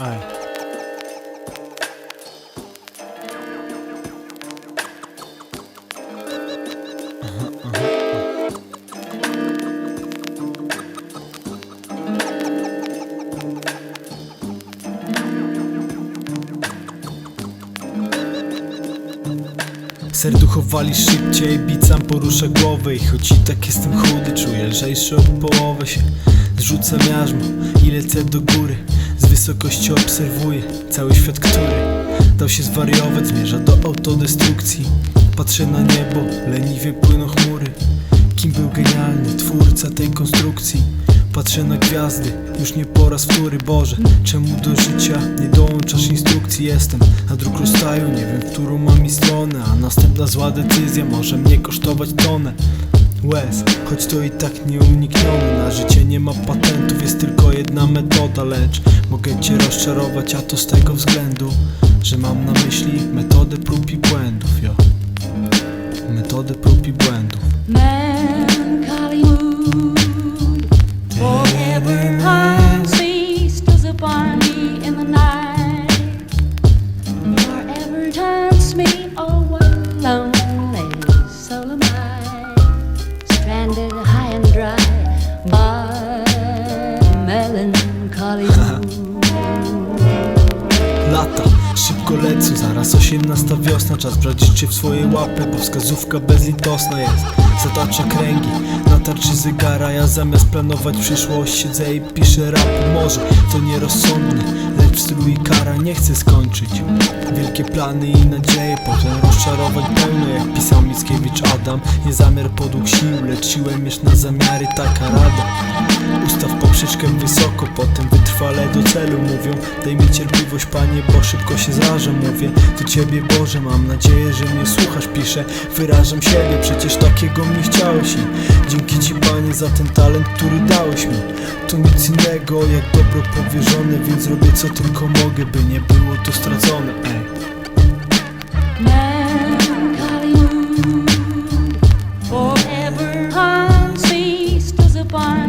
Ej. Serducho wali szybciej, bicam porusza głowę I choć i tak jestem chudy, czuję lżejszy od połowy się Zrzucam jarzmo i lecę do góry Z wysokości obserwuję cały świat, który Dał się zwariować, zmierza do autodestrukcji. Patrzę na niebo, leniwie płyną chmury. Kim był genialny twórca tej konstrukcji? Patrzę na gwiazdy, już nie po raz wtóry. Boże Czemu do życia nie dołączasz instrukcji? Jestem na dróg rozstaju, nie wiem w którą mam i stronę A następna zła decyzja może mnie kosztować tonę Łez, choć to i tak nieuniknione Na życie nie ma patentów, jest tylko jedna metoda Lecz mogę cię rozczarować, a to z tego względu Że mam na myśli metodę prób i błędów, jo. Metodę prób i błędów zaraz osiemnasta wiosna Czas brać życie w swoje łapy, bo wskazówka bezlitosna jest. Zatacza kręgi na tarczy zegara Ja zamiast planować przyszłość siedzę i piszę rap. Może to nierozsądne, lecz stylu i kara nie chcę skończyć. Wielkie plany i nadzieje, potem rozczarować pełno Jak pisał Mickiewicz Adam, nie zamiar podług sił Siłę mierz na zamiary, taka rada. Ustaw poprzeczkę wysoko, potem wytrwale do celu mówią. Daj mi cierpliwość panie, bo szybko się zrażam Mówię. Do ciebie Boże, mam nadzieję, że mnie słuchasz Piszę, wyrażam siebie, przecież takiego mnie chciałeś. I dzięki ci panie za ten talent, który dałeś mi. To nic innego jak dobro powierzone Więc robię co tylko mogę, by nie było to stracone Ej. fine.